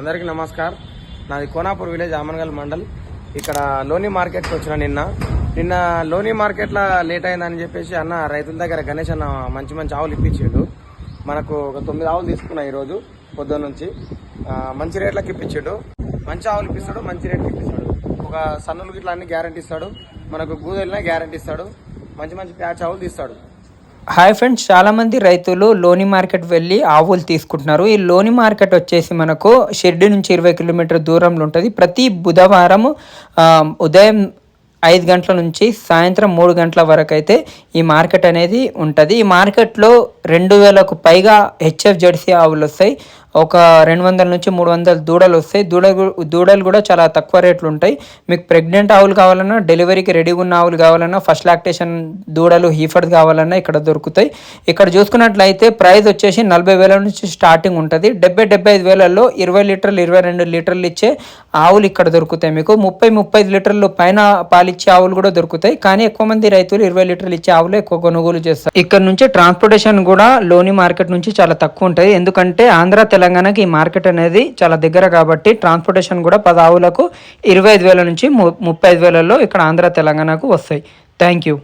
అందరికీ నమస్కార్. నాది కోనాపూర్ విలేజ్ ఆమన్గల్ మండల్. ఇక్కడ లోని మార్కెట్కి వచ్చిన నిన్న. నిన్న లోని మార్కెట్లో లేట్ అయిందని చెప్పేసి అన్న రైతుల దగ్గర గణేష్ అన్న మంచి మంచి ఆవులు ఇప్పించాడు. మనకు ఒక తొమ్మిది ఆవులు తీసుకున్నా ఈరోజు పొద్దున్న నుంచి. మంచి రేట్లకు ఇప్పించాడు. మంచి ఆవులు ఇప్పిస్తాడు మంచి రేట్కి ఇప్పిస్తాడు. ఒక సన్నులు గిట్ల అన్ని గ్యారంటీ ఇస్తాడు. మనకు గూదెలినా గ్యారంటీ ఇస్తాడు. మంచి మంచి ప్యాచ్ ఆవులు తీస్తాడు. హాయ్ ఫ్రెండ్స్ చాలామంది రైతులు లోని మార్కెట్ వెళ్ళి ఆవులు తీసుకుంటున్నారు. ఈ లోని మార్కెట్ వచ్చేసి మనకు షెడ్ నుంచి ఇరవై కిలోమీటర్ దూరంలో ఉంటుంది. ప్రతి బుధవారం ఉదయం ఐదు గంటల నుంచి సాయంత్రం మూడు గంటల వరకు అయితే ఈ మార్కెట్ అనేది ఉంటుంది. ఈ మార్కెట్లో రెండు వేలకు పైగా హెచ్ఎఫ్ జెర్సీ ఆవులు వస్తాయి. ఒక రెండు వందల నుంచి మూడు వందల దూడలు వస్తాయి. దూడ దూడలు కూడా చాలా తక్కువ రేట్లు ఉంటాయి. మీకు ప్రెగ్నెంట్ ఆవులు కావాలన్నా డెలివరీకి రెడీగా ఉన్న ఆవులు కావాలన్నా ఫస్ట్ లాక్టేషన్ దూడలు హీఫర్స్ కావాలన్నా ఇక్కడ దొరుకుతాయి. ఇక్కడ చూసుకున్నట్లయితే ప్రైస్ వచ్చేసి నలభై వేల నుంచి స్టార్టింగ్ ఉంటుంది. డెబ్బై డెబ్బై ఐదు వేలలో ఇరవై లీటర్లు ఇరవై రెండు లీటర్లు ఇచ్చే ఆవులు ఇక్కడ దొరుకుతాయి మీకు. ముప్పై ముప్పై ఐదు లీటర్లు పైన పాలిచ్చే ఆవులు కూడా దొరుకుతాయి. కానీ ఎక్కువ మంది రైతులు ఇరవై లీటర్లు ఇచ్చే ఆవులు ఎక్కువ కొనుగోలు చేస్తారు. ఇక్కడ నుంచి ట్రాన్స్పోర్టేషన్ కూడా లోని మార్కెట్ నుంచి చాలా తక్కువ ఉంటుంది ఎందుకంటే ఆంధ్ర తెలంగాణ తెలంగాణకి ఈ మార్కెట్ అనేది చాలా దగ్గర కాబట్టి ట్రాన్స్పోర్టేషన్ కూడా పది ఆవులకు ఇరవై ఐదు వేల నుంచి ము- ముప్పై ఐదు వేలలో ఇక్కడ ఆంధ్ర తెలంగాణకు వస్తాయి. Thank you.